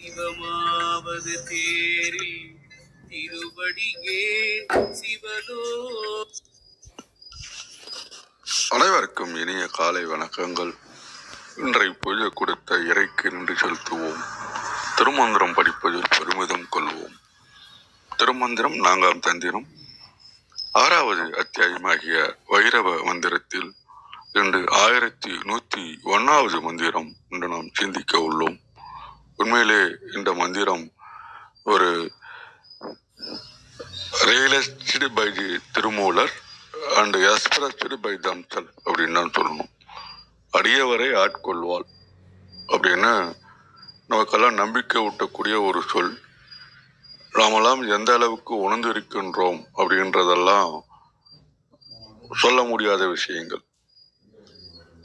சிவமாவது தேரில் திருவடியே சிவலோ அனைவருக்கும் இனிய காலை வணக்கங்கள். இன்றை பூஜை கொடுத்த இறைக்கு நின்று செலுத்துவோம். திருமந்திரம் படிப்பதில் பெருமிதம் கொள்வோம். திருமந்திரம் நான்காம் தந்திரம். ஆறாவது அத்தியாயமாகிய வைரவ மந்திரத்தில் இன்று ஆயிரத்தி நூற்றி ஒன்றாவது மந்திரம் என்று நாம் சிந்திக்க உள்ளோம். உண்மையிலே இந்த மந்திரம் ஒரு realised by the Thirumoolar and expressed by தம்சல் அப்படின்னு தான் சொல்லணும். அடியவரை ஆட்கொள்வாள் அப்படின்னு நமக்கெல்லாம் நம்பிக்கை ஊட்டக்கூடிய ஒரு சொல். நாமெல்லாம் எந்த அளவுக்கு உணர்ந்து இருக்கின்றோம் அப்படின்றதெல்லாம் சொல்ல முடியாத விஷயங்கள்.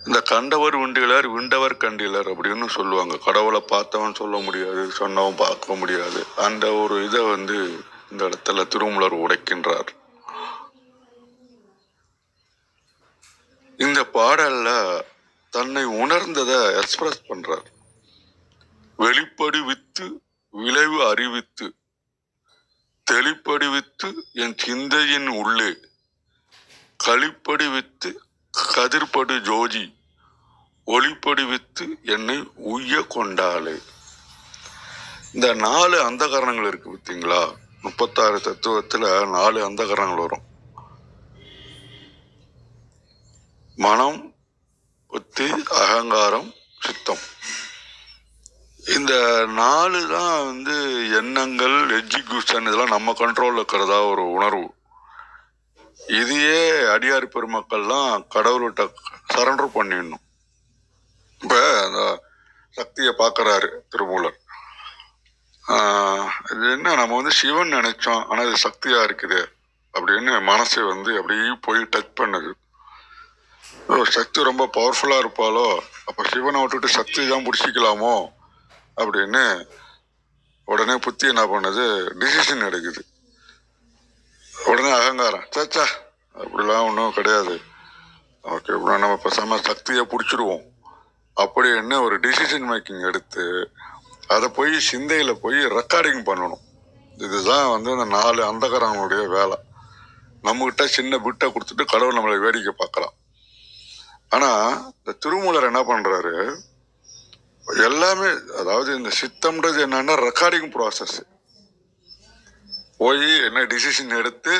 இந்த கண்டவர் விண்டிலர் விண்டவர் கண்டிலர் அப்படின்னு சொல்லுவாங்க. கடவுளை பார்த்தவன் சொல்ல முடியாது சொன்னவன் பார்க்க முடியாது. அந்த ஒரு இதை வந்து இந்த இடத்துல திருமலர் உடைக்கின்றார். இந்த பாடல்ல தன்னை உணர்ந்ததை எக்ஸ்பிரஸ் பண்றார். வெளிப்படுவித்து விளைவு அறிவித்து. தெளிப்படி வித்து என் சிந்தையின் உள்ளே. களிப்படுவித்து கதிர்படு ஜோதி ஒளிப்படுவித்து என்னை உய்ய கொண்டாளே. இந்த நாலு அந்தகரணங்கள் இருக்கு பார்த்தீங்களா முப்பத்தாறு தத்துவத்தில் நாலு அந்தகரணங்கள் வரும். மனம் புத்தி அகங்காரம் சித்தம். இந்த நாலு தான் வந்து எண்ணங்கள் எக்ஸிக்யூஷன் இதெல்லாம் நம்ம கண்ட்ரோலில் இருக்கிறதா ஒரு உணர்வு. இதையே அடியார் பெருமக்கள்லாம் கடவுள்கிட்ட சரண்டர் பண்ணிடணும். இப்போ அந்த சக்தியை பார்க்குறாரு திருமூலர். இது என்ன நம்ம வந்து சிவன் நினைச்சோம் ஆனால் இது சக்தியாக இருக்குது அப்படின்னு மனசை வந்து அப்படியே போய் டச் பண்ணுது. சக்தி ரொம்ப பவர்ஃபுல்லாக இருப்பாளோ? அப்போ சிவனை விட்டுட்டு சக்தி தான் பிடிச்சிக்கலாமோ? அப்படின்னு உடனே புத்தி என்ன பண்ணுது டிசிஷன் எடுக்குது. உடனே அகங்காரம். சச்சா அப்படிலாம் ஒன்றும் கிடையாது. ஓகே இப்ப நம்ம பேசாமல் சக்தியை பிடிச்சிருவோம். அப்படின்னு ஒரு டிசிஷன் மேக்கிங் எடுத்து அதை போய் சிந்தையில் போய் ரெக்கார்டிங் பண்ணணும். இதுதான் வந்து இந்த நாலு அந்தகரங்களுடைய வேலை. நம்மகிட்ட சின்ன பிட்டை கொடுத்துட்டு கடவுள் நம்மளை வேடிக்கை பார்க்கலாம். ஆனால் இந்த திருமூலர் என்ன பண்ணுறாரு எல்லாமே அதாவது இந்த சித்தம்ன்றது என்னன்னா ரெக்கார்டிங் ப்ராசஸ் போய் என்ன டிசிஷன் எடுத்து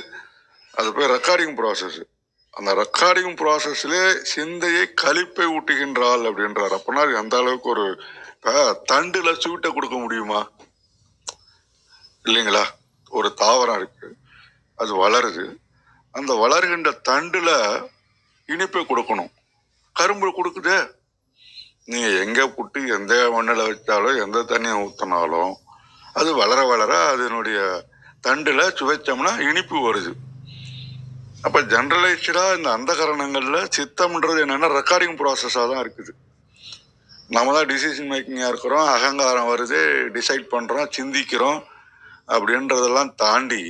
அது போய் ரெக்கார்டிங் ப்ராசஸ் அந்த ரெக்கார்டிங் ப்ராசஸ்லே சிந்தையை கழிப்பை ஊட்டுகின்றாள் அப்படின்றார். அப்படின்னா அந்த அளவுக்கு ஒரு தண்டுல ஸ்வீட்டை கொடுக்க முடியுமா? இல்லைங்களா? ஒரு தாவரம் இருக்கு. அது வளருது. அந்த வளர்கின்ற தண்டுல இனிப்பை கொடுக்கணும். கரும்பு கொடுக்குதே. நீங்க எங்க புட்டு எந்த மண்ணில் வச்சாலும் எந்த தண்ணியை ஊத்தினாலும் அது வளர வளர அதனுடைய தண்டில் சுவைச்சோம்னா இனிப்பு வருது. அப்போ ஜென்ரலைஸ்டாக இந்த அந்தகரணங்கள்ல சித்தம்ன்றது என்னென்னா ரெக்கார்டிங் ப்ராசஸாக தான் இருக்குது. நம்ம தான் டிசிஷன் மேக்கிங்காக இருக்கிறோம் அகங்காரம் வருது டிசைட் பண்ணுறோம் சிந்திக்கிறோம் அப்படின்றதெல்லாம் தாண்டி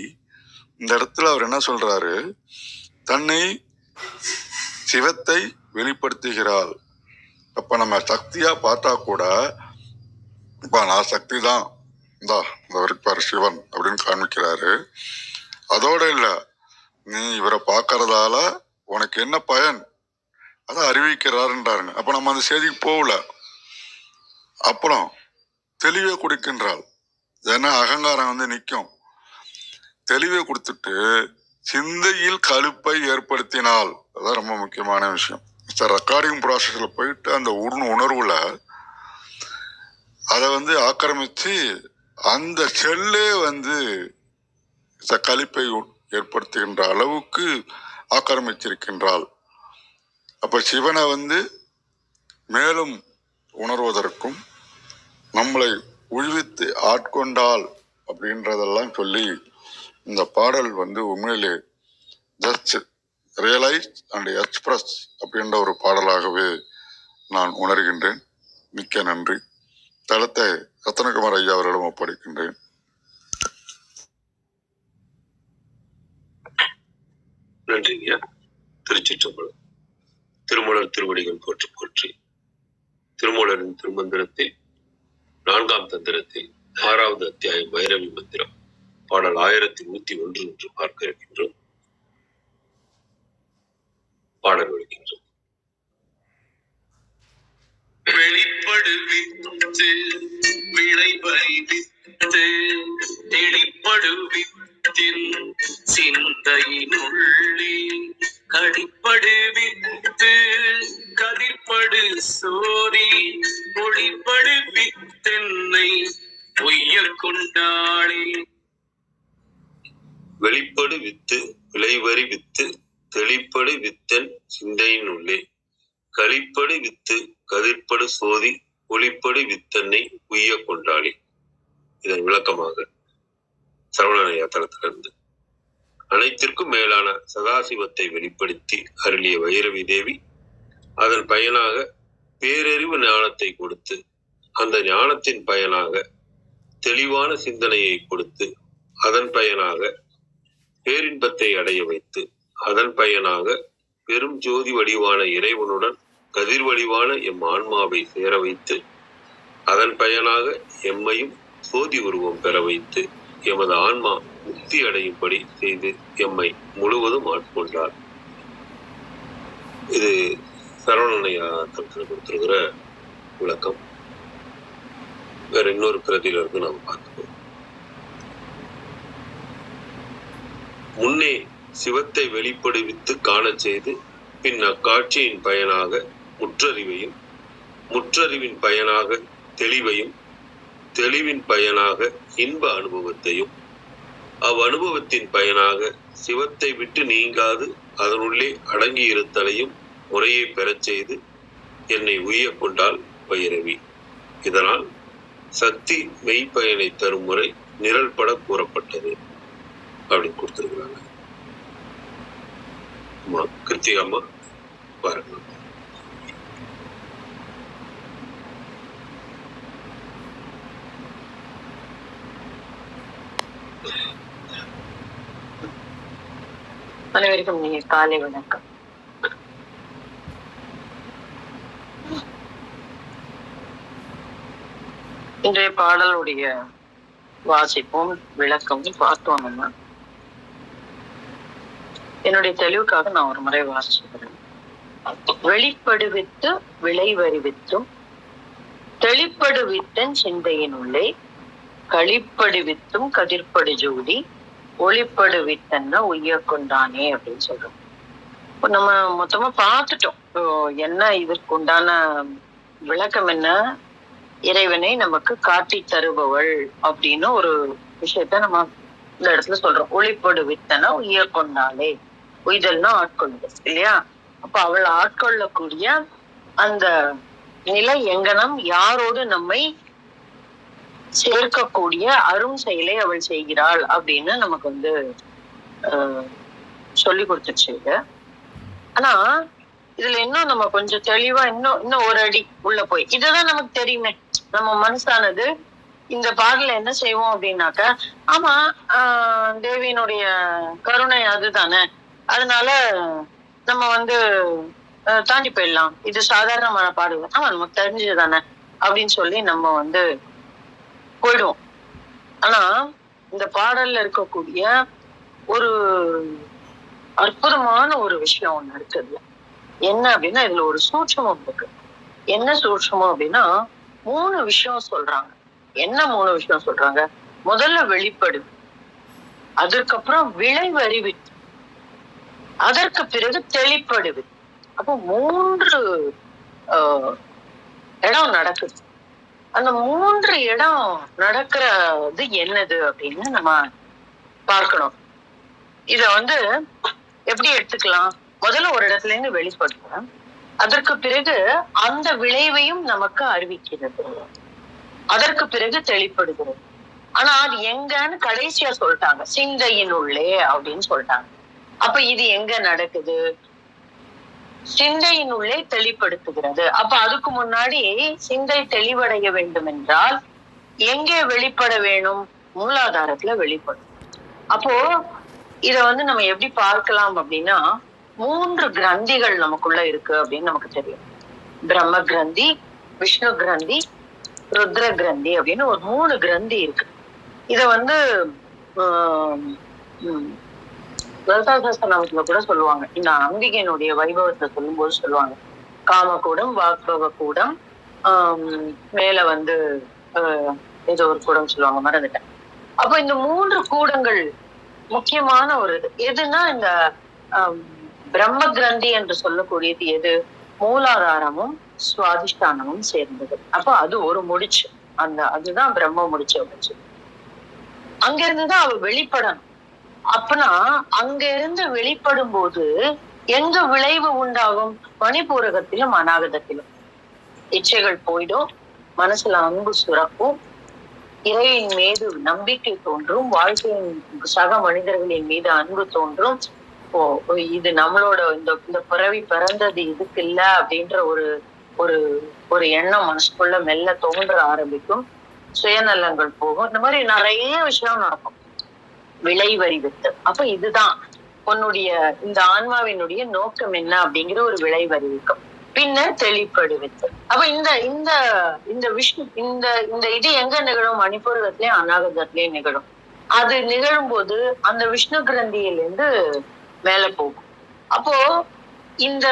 இந்த இடத்துல அவர் என்ன சொல்கிறாரு தன்னை சிவத்தை வெளிப்படுத்துகிறாள். அப்போ நம்ம சக்தியாக பார்த்தா கூட இப்போ நான் சக்தி தான் இந்தா இந்த இருப்பார் சிவன் அப்படின்னு காமிக்கிறாரு அதோட இல்லை நீ இவரை பார்க்கறதால உனக்கு என்ன பயன்? அதை அறிவிக்கிறாருன்றாருங்க. அப்போ நம்ம அந்த செய்திக்கு போகல. அப்புறம் தெளிவை கொடுக்கின்றாள். ஏன்னா அகங்காரம் வந்து நிற்கும் தெளிவை கொடுத்துட்டு சிந்தையில் கழுப்பை ஏற்படுத்தினால் அதான் ரொம்ப முக்கியமான விஷயம். ரெக்கார்டிங் ப்ராசஸில் போயிட்டு அந்த உண் உணர்வில் அதை வந்து ஆக்கிரமித்து அந்த செல்லே வந்து கழிப்பை ஏற்படுத்துகின்ற அளவுக்கு ஆக்கிரமிச்சிருக்கின்றாள் அப்ப சிவனை வந்து மேலும் உணர்வதற்கும் நம்மளை உழுவித்து ஆட்கொண்டாள் அப்படின்றதெல்லாம் சொல்லி இந்த பாடல் வந்து உண்மையிலே ஜஸ்ட் ரியலைஸ் அண்ட் எக்ஸ்பிரஸ் அப்படின்ற ஒரு பாடலாகவே நான் உணர்கின்றேன். மிக்க நன்றி. தளத்தை ரத்தனகுமார் ஐயா அவர்களிடம் ஒப்படைக்கின்றேன். நன்றிங்க திருச்சிற்றம்பலம். திருமலர் திருவடிகள் போற்றி போற்றி. திருமலரின் திருமந்திரத்தில் நான்காம் தந்திரத்தில் ஆறாவது அத்தியாயம் பைரவி மந்திரம் பாடல் ஆயிரத்தி நூத்தி ஒன்று என்று பார்க்க இருக்கின்றோம். பாடல் வருகின்றோம் வெளிப்படுவித்து விளைவறிவித்து தெளிப்படுவித்தின் சிந்தையினுள்ளே கடிப்படுவித்து கதிர்படு சோரி ஒளிப்படுவித்தென்னை பொய்ய கொண்டாளே வெளிப்படு வித்து விளைவறி வித்து தெளிப்படு வித்தன் சிந்தையின் உள்ளே களிப்படு வித்து கதிர்ப்படு சோதி ஒளிப்படு வித்தன்னை உய்ய கொண்டாளி. இதன் விளக்கமாக சரவணனையா தளத்திலிருந்து. அனைத்திற்கும் மேலான சதாசிவத்தை வெளிப்படுத்தி அருளிய வைரவி தேவி அதன் பயனாக பேரறிவு ஞானத்தை கொடுத்து அந்த ஞானத்தின் பயனாக தெளிவான சிந்தனையை கொடுத்து அதன் பயனாக பேரின்பத்தை அடைய வைத்து அதன் பயனாக பெரும் ஜோதி வடிவான இறைவனுடன் கதிர் வடிவான எம் ஆன்மாவை சேர வைத்து அதன் பயனாக எம்மையும் சோதி உருவம் பெற வைத்து எமது ஆன்மா முக்தி அடையும்படி செய்து எம்மை முழுவதும் ஆட்கொண்டார். இது சரவணனையா தளத்தில் கொடுத்திருக்கிற விளக்கம். வேற இன்னொரு பிரதியில இருந்து நாம் பார்த்துக்கோம் முன்னே சிவத்தை வெளிப்படுவித்து காணச் செய்து பின் அக்காட்சியின் பயனாக முற்றறிவையும் முற்றறிவின் பயனாக தெளிவையும் தெளிவின் பயனாக இன்ப அனுபவத்தையும் அவ் அனுபவத்தின் பயனாக சிவத்தை விட்டு நீங்காது அதனுள்ளே அடங்கி இருத்தலையும் முறையை பெறச் செய்து என்னை உய்ய கொண்டால் பைரவி. இதனால் சக்தி மெய்ப்பயனை தரும் முறை நிரல்பட கூறப்பட்டது. அப்படின்னு கொடுத்திருக்கிறாங்க. அம்மா பாருங்க. அனைவருக்கும் நீங்க காலை வணக்கம். இன்றைய பாடலுடைய வாசிப்பும் விளக்கமும் பார்த்தோம்னா என்னுடைய தெளிவுக்காக நான் ஒரு முறை வாசிக்கிறேன். வெளிப்படுவித்து விளைவறிவித்தும் தெளிப்படுவித்தன் சிந்தையினுள்ளே களிப்படுவித்தும் கதிர்ப்படு ஜோடி ஒளிப்படுவித்தன்னா உய்ய கொண்டானே அப்படின்னு சொல்றோம். இப்போ நம்ம மொத்தமா பார்த்துட்டோம். இப்போ என்ன இதற்கு உண்டான விளக்கம் என்ன? இறைவனை நமக்கு காட்டி தருபவள் அப்படின்னு ஒரு விஷயத்த நம்ம இந்த இடத்துல சொல்றோம். ஒளிப்படுவித்தன உய்ய கொண்டாலே உய்தல்னா ஆட்கொள்ளுது இல்லையா? அப்ப அவள் ஆட்கொள்ளக்கூடிய அந்த நிலை எங்கனம் யாரோடு நம்மை சேர்க்கக்கூடிய அரும் செயலை அவள் செய்கிறாள் அப்படின்னு நமக்கு வந்து சொல்லி கொடுத்துருச்சு இது. ஆனா இதுல இன்னும் நம்ம கொஞ்சம் தெளிவா இன்னும் இன்னும் ஒரு அடி உள்ள போய் இதுதான் நமக்கு தெரியுமே நம்ம மனசானது இந்த பாடல என்ன செய்வோம் அப்படின்னாக்க ஆமா ஆஹ், தேவியினுடைய கருணை அதுதானே அதனால நம்ம வந்து தாண்டி போயிடலாம். இது சாதாரணமான பாடுகள் ஆமா நமக்கு தெரிஞ்சதுதானே? அப்படின்னு சொல்லி நம்ம வந்து போயிடுவோம். ஆனா இந்த பாடல்ல இருக்கக்கூடிய ஒரு அற்புதமான ஒரு விஷயம் ஒண்ணு இருக்குது. என்ன அப்படின்னா இதுல ஒரு சூட்சமம் இருக்கு. என்ன சூட்சமம் அப்படின்னா மூணு விஷயம் சொல்றாங்க. என்ன மூணு விஷயம் சொல்றாங்க? முதல்ல வெளிப்படு அதுக்கப்புறம் விளைவு அறிவி அதற்கு பிறகு தெளிப்படுது அப்போ மூன்று ஆஹ், இடம் நடக்குது. அந்த மூன்று இடம் நடக்கிறது என்னது அப்படின்னு நம்ம பார்க்கணும். இத வந்து எப்படி எடுத்துக்கலாம்? முதல்ல ஒரு இடத்துல இருந்து வெளிப்படுத்துறோம் அதற்கு பிறகு அந்த விளைவையும் நமக்கு அறிவிக்கிறது. அதற்கு பிறகு தெளிப்படுகிறது. ஆனா அது எங்கன்னு கடைசியா சொல்லிட்டாங்க. சிந்தையின் உள்ளே அப்படின்னு சொல்லிட்டாங்க. அப்ப இது எங்க நடக்குது? சிந்தையின் உள்ளே தெளிப்படுத்துகிறது. அப்ப அதுக்கு முன்னாடி சிந்தை தெளிவடைய வேண்டும் என்றால் எங்கே வெளிப்பட வேணும்? மூலாதாரத்துல வெளிப்படும். அப்போ இத வந்து நம்ம எப்படி பார்க்கலாம் அப்படின்னா மூன்று கிரந்திகள் நமக்குள்ள இருக்கு அப்படின்னு நமக்கு தெரியும். பிரம்ம கிரந்தி விஷ்ணு கிரந்தி ருத்ர கிரந்தி அப்படின்னு ஒரு மூணு கிரந்தி இருக்கு. இத வந்து லலிதா கூட சொல்லுவாங்க. இந்த அம்பிகையினுடைய வைபவத்தை சொல்லும்போது சொல்லுவாங்க. காமக்கூடம் வாக்கவ கூடம் ஆஹ் மேல வந்து ஏதோ ஒரு கூடம் சொல்லுவாங்க மறந்துட்டேன். அப்ப இந்த மூன்று கூடங்கள் முக்கியமான ஒரு இது. எதுனா இந்த பிரம்ம கிரந்தி என்று சொல்லக்கூடியது எது? மூலாதாரமும் சுவாதிஷ்டானமும் சேர்ந்தது. அப்போ அது ஒரு முடிச்சு. அந்த அதுதான் பிரம்ம முடிச்சு அப்படின்னு அங்க இருந்துதான் அவ வெளிப்படணும். அப்பனா அங்க இருந்து வெளிப்படும் போது எங்க விளைவு உண்டாகும்? மணிபூரகத்திலும் அநாகதத்திலும். இச்சைகள் போயிடும் மனசுல அன்பு சுரக்கும் இறையின் மீது நம்பிக்கை தோன்றும் வாழ்க்கையின் சக மனிதர்களின் மீது அன்பு தோன்றும். ஓ இது நம்மளோட இந்த இந்த பிறவி பிறந்தது இதுக்கு இல்ல அப்படின்ற ஒரு ஒரு ஒரு எண்ணம் மனசுக்குள்ள மெல்ல தோன்ற ஆரம்பிக்கும். சுயநலங்கள் போகும். இந்த மாதிரி நிறைய விஷயம் நடக்கும். விளைவரி வித்து அப்ப இதுதான் உன்னுடைய இந்த ஆன்மாவினுடைய நோக்கம் என்ன அப்படிங்கிற ஒரு விளைவறிவிக்கும். பின்னர் தெளிப்படுவித்து. அப்ப இந்த இந்த இந்த விஷ்ணு இந்த இந்த இது எங்க நிகழும்? மணிப்பூரகத்திலயும் அநாகதத்திலயும் நிகழும். அது நிகழும் போது அந்த விஷ்ணு கிரந்தியிலிருந்து மேல போகும். அப்போ இந்த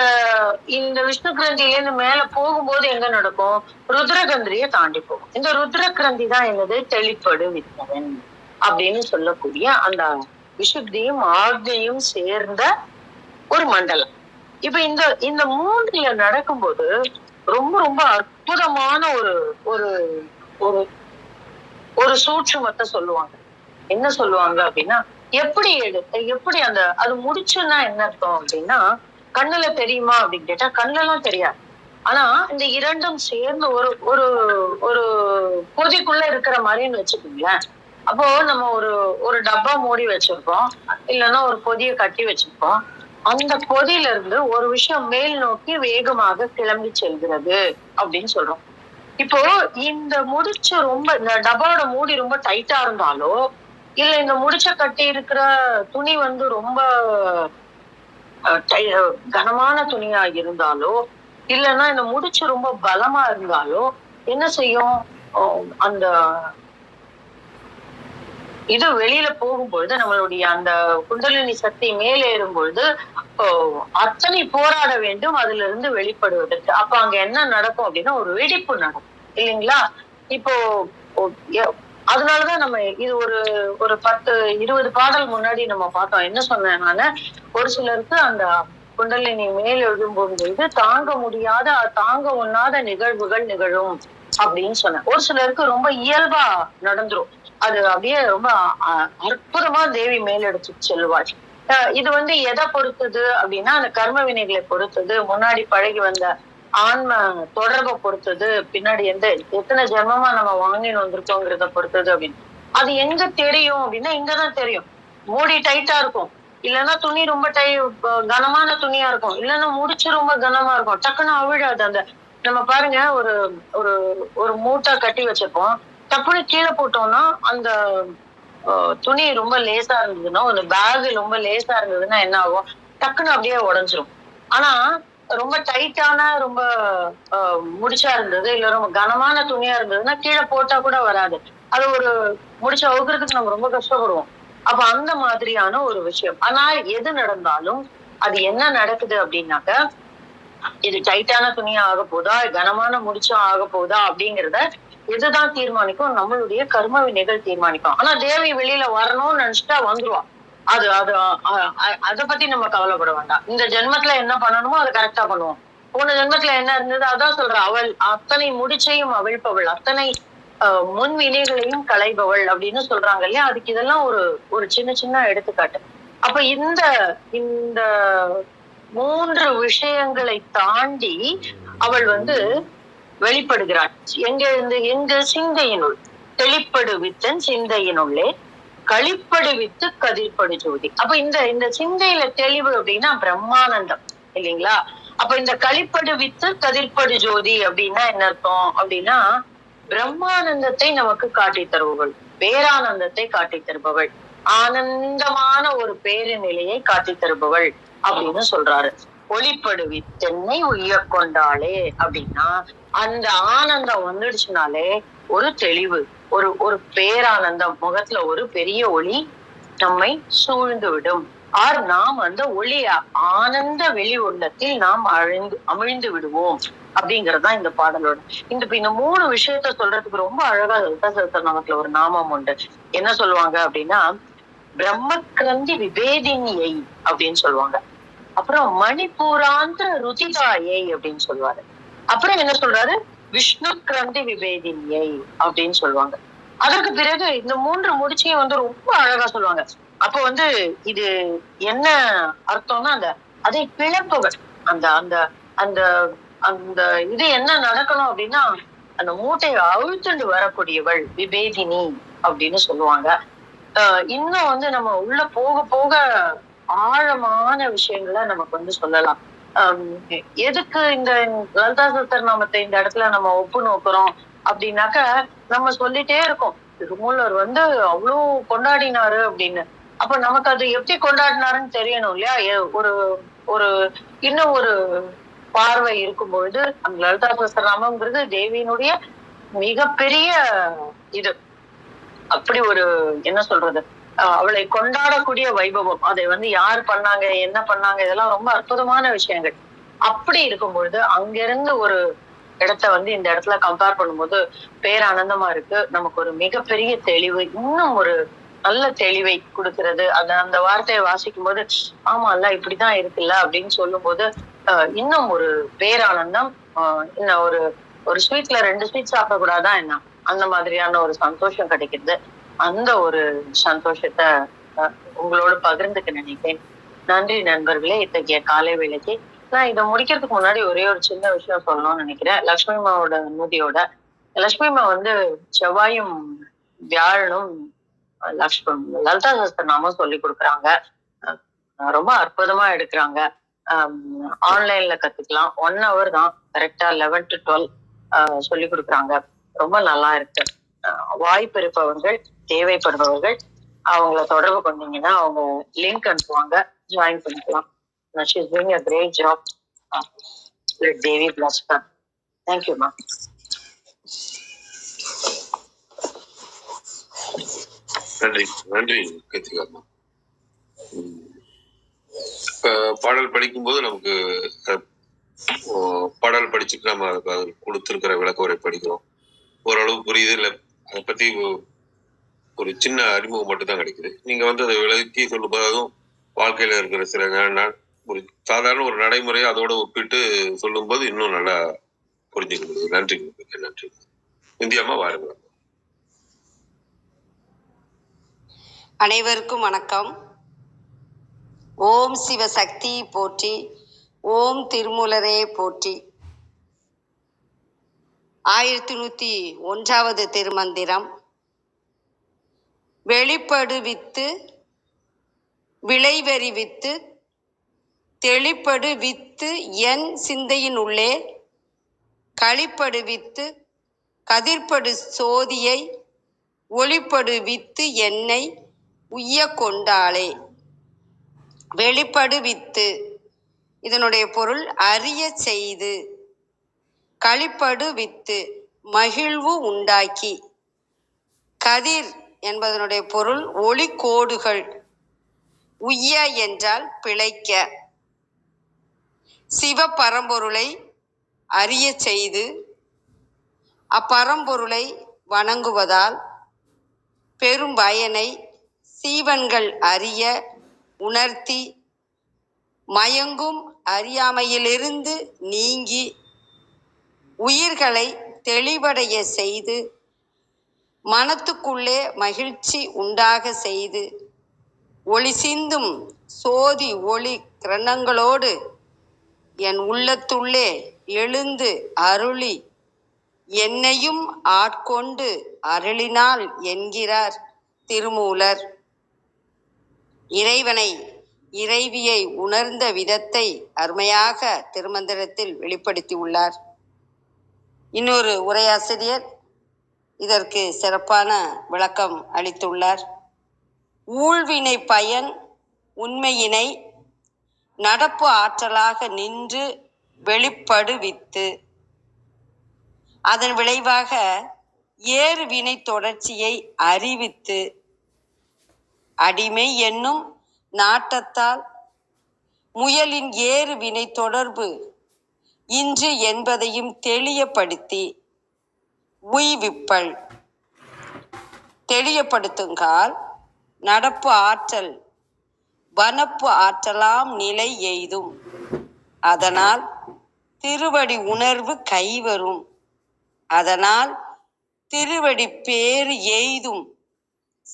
இந்த விஷ்ணு கிரந்தியிலேருந்து மேல போகும்போது எங்க நடக்கும்? ருத்ரகந்திரிய தாண்டி போகும். இந்த ருத்ர கிரந்தி தான் என்னது? தெளிப்படு வித்தவன் அப்படின்னு சொல்லக்கூடிய அந்த விசுத்தியும் ஆக்னியும் சேர்ந்த ஒரு மண்டலம். இப்ப இந்த இந்த மூன்றுல நடக்கும்போது ரொம்ப ரொம்ப அற்புதமான ஒரு ஒரு ஒரு ஒரு சூட்சுமத்தை சொல்லுவாங்க. என்ன சொல்லுவாங்க அப்படின்னா எப்படி எடு எப்படி அந்த அது முடிச்சுன்னா என்ன அர்த்தம் அப்படின்னா கண்ணுல தெரியுமா அப்படின்னு கேட்டா கண்ணெல்லாம் தெரியாது. ஆனா இந்த இரண்டும் சேர்ந்து ஒரு ஒரு ஒரு பொதிக்குள்ள இருக்கிற மாதிரின்னு வச்சுக்கோங்களேன். அப்போ நம்ம ஒரு ஒரு டப்பா மூடி வச்சிருப்போம். இல்லைன்னா ஒரு பொதியை கட்டி வச்சிருப்போம். அந்த பொதியில இருந்து ஒரு விஷயம் மேல் நோக்கி வேகமாக கிளம்பி செல்கிறது அப்படின்னு சொல்றோம். இப்போ இந்த முடிச்சு ரொம்ப இந்த டப்பாவோட மூடி ரொம்ப டைட்டா இருந்தாலோ இல்ல இந்த முடிச்ச கட்டி இருக்கிற துணி வந்து ரொம்ப டை- கனமான துணியா இருந்தாலோ இல்லைன்னா இந்த முடிச்சு ரொம்ப பலமா இருந்தாலோ என்ன செய்யும்? அஹ், அந்த இது வெளியில போகும்பொழுது நம்மளுடைய அந்த குண்டலினி சக்தி மேலே ஏறும்பொழுது அத்தனை போராட வேண்டும் அதுல இருந்து வெளிப்படுவதற்கு. அப்ப அங்க என்ன நடக்கும் அப்படின்னா ஒரு வெடிப்பு நடக்கும். இல்லைங்களா? இப்போ அதனாலதான் நம்ம இது ஒரு ஒரு பத்து இருபது பாடல் முன்னாடி நம்ம பார்த்தோம். என்ன சொன்னேன் நானு? ஒரு சிலருக்கு அந்த குண்டலினி மேல் எழும்பொழுது தாங்க முடியாத தாங்க உண்ணாத நிகழ்வுகள் நிகழும் அப்படின்னு சொன்னேன். ஒரு சிலருக்கு ரொம்ப இயல்பா நடந்துரும். அது அப்படியே ரொம்ப அற்புதமா தேவி மேலெடுத்து செல்வாள். இது வந்து எதை பொறுத்தது அப்படின்னா அந்த கர்ம வினைகளை பொறுத்தது முன்னாடி பழகி வந்த ஆன்ம தொடர்பை பொறுத்தது பின்னாடி எந்த எத்தனை ஜென்மமா நம்ம வாங்கின்னு வந்திருக்கோங்கிறத பொறுத்தது அப்படின்னு. அது எங்க தெரியும் அப்படின்னா இங்கதான் தெரியும். மூடி டைட்டா இருக்கும். இல்லைன்னா துணி ரொம்ப டை கனமான துணியா இருக்கும். இல்லைன்னா முடிச்சு ரொம்ப கனமா இருக்கும். டக்குன்னு அவிழாது. அந்த நம்ம பாருங்க ஒரு ஒரு ஒரு மூட்டை கட்டி வச்சிருப்போம். டப்புனு கீழே போட்டோம்னா அந்த துணி ரொம்ப லேசா இருந்ததுன்னா ஒரு பேக் ரொம்ப லேசா இருந்ததுன்னா என்ன ஆகும்? டக்குன்னு அப்படியே உடைஞ்சிரும். ஆனா ரொம்ப டைட்டான ரொம்ப முடிச்சா இருந்தது இல்ல ரொம்ப கனமான துணியா இருந்ததுன்னா கீழே போட்டா கூட வராது. அது ஒரு முடிச்ச அவுக்கிறதுக்கு நம்ம ரொம்ப கஷ்டப்படுவோம். அப்ப அந்த மாதிரியான ஒரு விஷயம். ஆனா எது நடந்தாலும் அது என்ன நடக்குது அப்படின்னாக்க இது டைட்டான துணியா ஆக போதா கனமான முடிச்சா ஆக போதா அப்படிங்கறத இதுதான் தீர்மானிக்கும் நம்மளுடைய கர்ம வினைகள் தீர்மானிக்கும். ஆனா தேவி வெளியில வரணும்னு நினைச்சிட்டா வந்துருவா அது அது அதை பத்தி நம்ம கவலைப்பட வேண்டாம். இந்த ஜென்மத்துல என்ன பண்ணணுமோ அதை கரெக்டா பண்ணுவோம். போன ஜென்மத்துல என்ன இருந்தது அதான் சொல்ற அவள் அத்தனை முடிச்சையும் அவிழ்ப்பவள். அத்தனை முன் வினைகளையும் களைபவள் அப்படின்னு சொல்றாங்க இல்லையா? அதுக்கு இதெல்லாம் ஒரு ஒரு சின்ன சின்ன எடுத்துக்காட்டு. அப்ப இந்த இந்த மூன்று விஷயங்களை தாண்டி அவள் வந்து வெளிப்படுகிறாள் எங்க இருந்து எங்க சிந்தையினுள் தெளிப்படுவித்தன் சிந்தையினுள்ளே களிப்படுவித்து கதிர்படு ஜோதி. அப்ப இந்த இந்த சிந்தையில தெளிவு அப்படின்னா பிரம்மானந்தம் இல்லைங்களா? அப்ப இந்த களிப்படுவித்து கதிர்படு ஜோதி அப்படின்னா என்ன அர்த்தம்? அப்படின்னா பிரம்மானந்தத்தை நமக்கு காட்டி தருபவள் பேரானந்தத்தை காட்டி தருபவள் ஆனந்தமான ஒரு பேரு நிலையை காட்டி தருபவள் அப்படின்னு சொல்றாரு. ஒளிப்படுவித்தென்னை உய்ய கொண்டாளே அப்படின்னா அந்த ஆனந்தம் வந்துடுச்சுனாலே ஒரு தெளிவு ஒரு ஒரு பேரானந்தம் முகத்துல ஒரு பெரிய ஒளி நம்மை சூழ்ந்து விடும் ஆர் நாம் அந்த ஒளி ஆனந்த வெளி உள்ளத்தில் நாம் அழிந்து அமிழ்ந்து விடுவோம். அப்படிங்கறதுதான் இந்த பாடலோட. இந்த இந்த மூணு விஷயத்த சொல்றதுக்கு ரொம்ப அழகா லலிதா சகஸ்ரநாமத்துல ஒரு நாமம் உண்டு. என்ன சொல்லுவாங்க அப்படின்னா பிரம்ம கிரந்தி விபேதினியை அப்படின்னு சொல்லுவாங்க. அப்புறம் மணிபூராந்த ருதிகாயை அப்படின்னு சொல்லுவாரு. அப்புறம் என்ன சொல்றாரு? விஷ்ணு கிரந்தி விபேதினியை அப்படின்னு சொல்லுவாங்க. அதற்கு பிறகு இந்த மூன்று முடிச்சையும் வந்து ரொம்ப அழகா சொல்லுவாங்க. அப்ப வந்து இது என்ன அர்த்தம்னா அந்த அதை பிளப்பவர் அந்த அந்த அந்த அந்த இது என்ன நடக்கணும் அப்படின்னா அந்த மூட்டையை அழுத்துண்டு வரக்கூடியவள் விபேதினி அப்படின்னு சொல்லுவாங்க. ஆஹ் இன்னும் வந்து நம்ம உள்ள போக போக ஆழமான விஷயங்களை நமக்கு வந்து சொல்லலாம். எதுக்கு இந்த லலிதா சத்தர் நாமத்தை இந்த இடத்துல நம்ம ஒப்பு நோக்குறோம்? அப்படின்னாக்க நம்ம சொல்லிட்டே இருக்கோம். திருமூலர் வந்து அவ்வளவு கொண்டாடினாரு அப்படின்னு. அப்ப நமக்கு அது எப்படி கொண்டாடினாருன்னு தெரியணும் இல்லையா? எ- ஒரு ஒரு இன்னும் ஒரு பார்வை இருக்கும் பொழுது அந்த லலிதா சஹஸ்ரநாமம்ங்கிறது தேவியினுடைய மிகப்பெரிய இது. அப்படி ஒரு என்ன சொல்றது? அவளை கொண்டாடக்கூடிய வைபவம். அதை வந்து யார் பண்ணாங்க என்ன பண்ணாங்க இதெல்லாம் ரொம்ப அற்புதமான விஷயங்கள். அப்படி இருக்கும் பொழுது அங்கிருந்து ஒரு இடத்த வந்து இந்த இடத்துல கம்பேர் பண்ணும்போது பேரானந்தமா இருக்கு. நமக்கு ஒரு மிகப்பெரிய தெளிவு இன்னும் ஒரு நல்ல தெளிவை கொடுக்கிறது. அந்த அந்த வார்த்தையை வாசிக்கும் போது ஆமா இல்ல இப்படிதான் இருக்குல்ல அப்படின்னு சொல்லும் போது ஆஹ் இன்னும் ஒரு பேரானந்தம் ஆஹ் இன்னும் ஒரு ஒரு ஸ்வீட்ல ரெண்டு ஸ்வீட் சாப்பிடக்கூடாதான் என்ன? அந்த மாதிரியான ஒரு சந்தோஷம் கிடைக்கிறது. அந்த ஒரு சந்தோஷத்தை உங்களோட பகிர்ந்துக்க நினைக்கிறேன். நன்றி நண்பர்களே இத்தகைய காலை வேலைக்கு நான் இதை முடிக்கிறதுக்கு முன்னாடி ஒரே ஒரு சின்ன விஷயம் சொல்லணும்னு நினைக்கிறேன். லக்ஷ்மி அம்மாவோட நூதியோட லக்ஷ்மி அம்மா வந்து செவ்வாயும் வியாழனும் லக்ஷ்மி லலிதா சஸ்திரநாமம் சொல்லி கொடுக்குறாங்க. ரொம்ப அற்புதமா எடுக்கிறாங்க. ஆன்லைன்ல கத்துக்கலாம். ஒன் ஹவர் தான். கரெக்டா லெவன் டு டுவெல் சொல்லி கொடுக்குறாங்க. ரொம்ப நல்லா இருக்கு. வாய்ப்பு இருப்பவர்கள் தேவைப்படுபவர்கள் அவங்கள தொடர்பு கொண்டீங்கன்னா அவங்க லிங்க் அனுப்புவாங்க ஜாயின் பண்ணிக்கலாம். She's doing a great job Devi plus thank you ma'am நன்றி நன்றி கத்திகாமா பாடல் படிக்கும்போது நமக்கு பாடல் படிச்சுட்டு நம்ம கொடுத்துருக்கிற விளக்க உரை படிக்கிறோம். ஓரளவு புரியுது இல்ல அதை பத்தி ஒரு சின்ன அறிமுகம் மட்டும் தான் கிடைக்குது. நீங்க வந்து அதை விளக்கி சொல்லும்போதும் வாழ்க்கையில இருக்கிற சில ஒரு சாதாரண ஒரு நடைமுறையை அதோட ஒப்பிட்டு சொல்லும்போது இன்னும் நல்லா புரிஞ்சுக்க முடியுது. நன்றி. நன்றி. இந்தியாமா வாருங்க. அனைவருக்கும் வணக்கம். ஓம் சிவசக்தி போற்றி ஓம் திருமூலரே போற்றி. ஆயிரத்தி நூத்தி ஒன்றாவது திருமந்திரம். வெளிப்படுவித்து விளைவறிவித்து தெளிப்படுவித்து என் சிந்தையின் உள்ளே களிப்படுவித்து கதிர்படு சோதியை ஒளிப்படுவித்து என்னை உய்ய கொண்டாளே வெளிப்படுவித்து. இதனுடைய பொருள் அறிய செய்து களிப்படுவித்து மகிழ்வு உண்டாக்கி கதிர் என்பதனுடைய பொருள் ஒளி கோடுகள் உய்ய என்றால் பிழைக்க. சிவ பரம்பொருளை அறிய செய்து அப்பரம்பொருளை வணங்குவதால் பெரும் பயனை சீவன்கள் அறிய உணர்த்தி மயங்கும் அறியாமையிலிருந்து நீங்கி உயிர்களை தெளிவடைய செய்து மனத்துக்குள்ளே மகிழ்ச்சி உண்டாக செய்து ஒளி சிந்தும் சோதி ஒளி கிரணங்களோடு என் உள்ளத்துள்ளே எழுந்து அருளி என்னையும் ஆட்கொண்டு அருளினால் என்கிறார் திருமூலர். இறைவனை இறைவியை உணர்ந்த விதத்தை அருமையாக திருமந்திரத்தில் வெளிப்படுத்தியுள்ளார். இன்னொரு உரையாசிரியர் இதற்கு சிறப்பான விளக்கம் அளித்துள்ளார். ஊழ்வினை பயன் உண்மையினை நடப்பு ஆற்றலாக நின்று வெளிப்படுவித்து அதன் விளைவாக ஏறு வினை தொடர்ச்சியை அறிவித்து அடிமை என்னும் நாட்டத்தால் முயலின் ஏறு வினை தொடர்பு இன்று என்பதையும் தெளியப்படுத்தி உய்விப்பல். தெளியப்படுத்துங்கால் நடப்பு ஆற்றல் வனப்பு ஆற்றலாம் நிலை எய்தும். அதனால் திருவடி உணர்வு கைவரும். அதனால் திருவடி பேறு எய்தும்.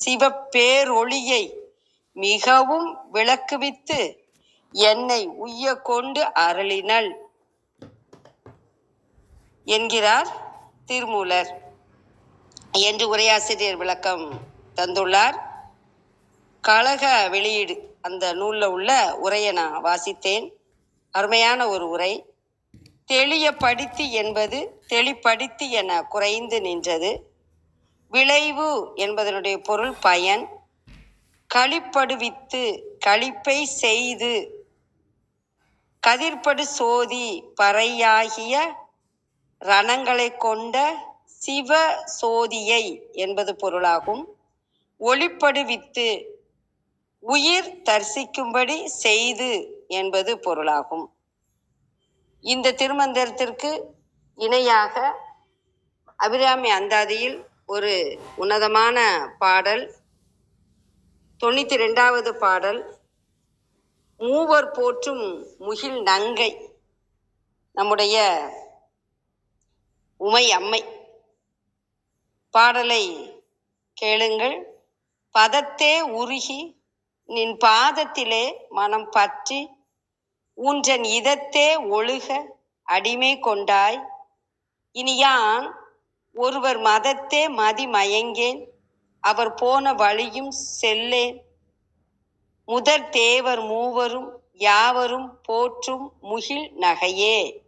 சிவப்பேரொளியை மிகவும் விளக்குவித்து என்னை உய்ய கொண்டு அருளினள். என்கிறார் திருமூலர் என்று உரையாசிரியர் விளக்கம் தந்துள்ளார். கழக வெளியீடு அந்த நூலில் உள்ள உரையை நான் வாசித்தேன். அருமையான ஒரு உரை. தெளிய படித்து என்பது தெளிப்படுத்தி என குறைந்து நின்றது. விளைவு என்பதனுடைய பொருள் பயன். களிப்படுவித்து களிப்பை செய்து கதிர்படு சோதி பறையாகிய ரணங்களை கொண்ட சிவ சோதியை என்பது பொருளாகும். ஒளிப்படுவித்து உயிர் தரிசிக்கும்படி செய்து என்பது பொருளாகும். இந்த திருமந்திரத்திற்கு இணையாக அபிராமி அந்தாதியில் ஒரு உன்னதமான பாடல் தொண்ணூத்தி ரெண்டாவது பாடல் மூவர் போற்றும் முகில் நங்கை நம்முடைய உமை அம்மை பாடலை கேளுங்கள். பதத்தே உருகி நின் பாதத்திலே மனம் பற்றி ஊன்றன் இதத்தே ஒழுக அடிமை கொண்டாய். இனி யான் ஒருவர் மதத்தே மதி மயங்கேன். அவர் போன வழியும் செல்லேன். முதற் தேவர் மூவரும் யாவரும் போற்றும் முகில் நகையே.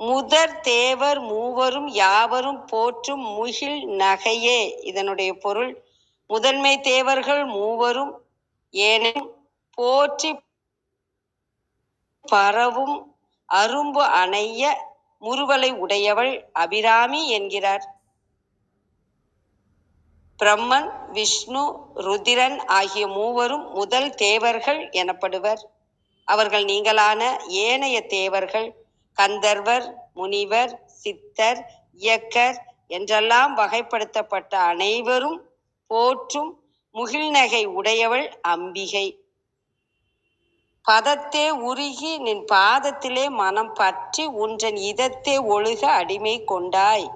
முதற் தேவர் மூவரும் யாவரும் போற்றும் முகில் நகையே. இதனுடைய பொருள் முதன்மை தேவர்கள் மூவரும் ஏனும் போற்றி பரவும் அரும்பு அணைய முறுவலை உடையவள் அபிராமி என்கிறார். பிரம்மன் விஷ்ணு ருதிரன் ஆகிய மூவரும் முதல் தேவர்கள் எனப்படுவர். அவர்கள் நீங்களான ஏனைய தேவர்கள் கந்தர்வர் முனிவர் சித்தர் இயக்கர் என்றெல்லாம் வகைப்படுத்தப்பட்ட அனைவரும் போற்றும் முகில்நகை உடையவள் அம்பிகை. பதத்தே உருகி நின் பாதத்திலே மனம் பற்றி உன்றன் இதத்தே ஒழுக அடிமை கொண்டாய்.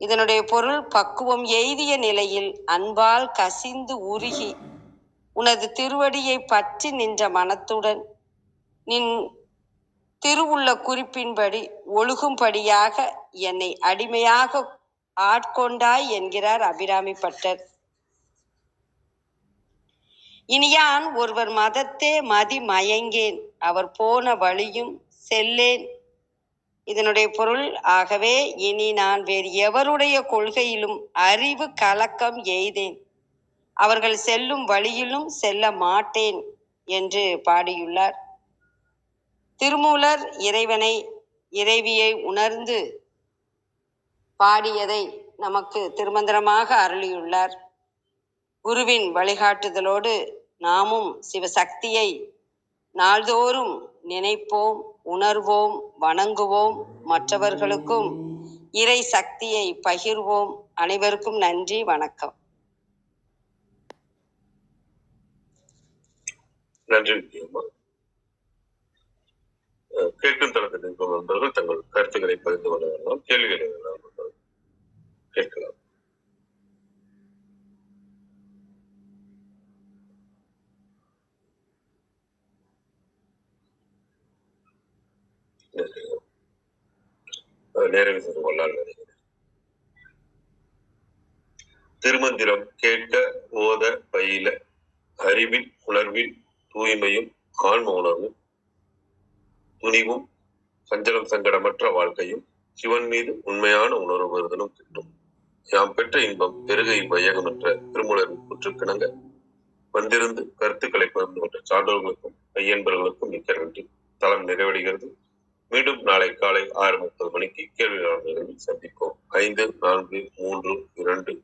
இதனுடைய பொருள் பக்குவம் எய்திய நிலையில் அன்பால் கசிந்து உருகி உனது திருவடியை பற்றி நின்ற மனத்துடன் நின் திருவுள்ள குறிப்பின்படி ஒழுகும்படியாக என்னை அடிமையாக ஆட்கொண்டாய் என்கிறார் அபிராமி பட்டர். இனியான் ஒருவர் மதத்தே மதி மயங்கேன் அவர் போன வழியும் செல்லேன். இதனுடைய பொருள் ஆகவே இனி நான் வேறு எவருடைய கொள்கையிலும் அறிவு கலக்கம் எய்தேன். அவர்கள் செல்லும் வழியிலும் செல்ல மாட்டேன் என்று பாடியுள்ளார். திருமூலர் இறைவனை இறைவியை உணர்ந்து பாடியதை நமக்கு திருமந்திரமாக அருளியுள்ளார். குருவின் வழிகாட்டுதலோடு நாமும் சிவசக்தியை நாள்தோறும் நினைப்போம் உணர்வோம் வணங்குவோம். மற்றவர்களுக்கும் இறை சக்தியை பகிர்வோம். அனைவருக்கும் நன்றி வணக்கம். நன்றி கேட்கும் தளத்தில் இருக்கும் நண்பர்கள் தங்கள் கருத்துக்களை பகிர்ந்து கொள்ள வேண்டாம் கேள்விகளை எல்லாம் கேட்கலாம் நன்றி. செய்து நினைக்கிறேன் திருமந்திரம் கேட்க ஓத பயில அறிவில் உணர்வில் தூய்மையும் ஆன்ம உணர்வும் துணிவும் சஞ்சலம் சங்கடமற்ற வாழ்க்கையும் சிவன் மீது உண்மையான உணர்வு வருதலும் கிட்டும் யாம் பெற்ற இன்பம் பெருகை வையகமற்ற திருமூலரின் புற்றுக்கிணங்க. வந்திருந்து கருத்துக்களை பகிர்ந்து கொண்ட சான்றோர்களுக்கும் ஐயன்பர்களுக்கும் மிக்க நன்றி. தளம் நிறைவடைகிறது. மீண்டும் நாளை காலை ஆறு முப்பது மணிக்கு கேள்வி சந்திப்போம். ஐந்து நான்கு மூன்று இரண்டு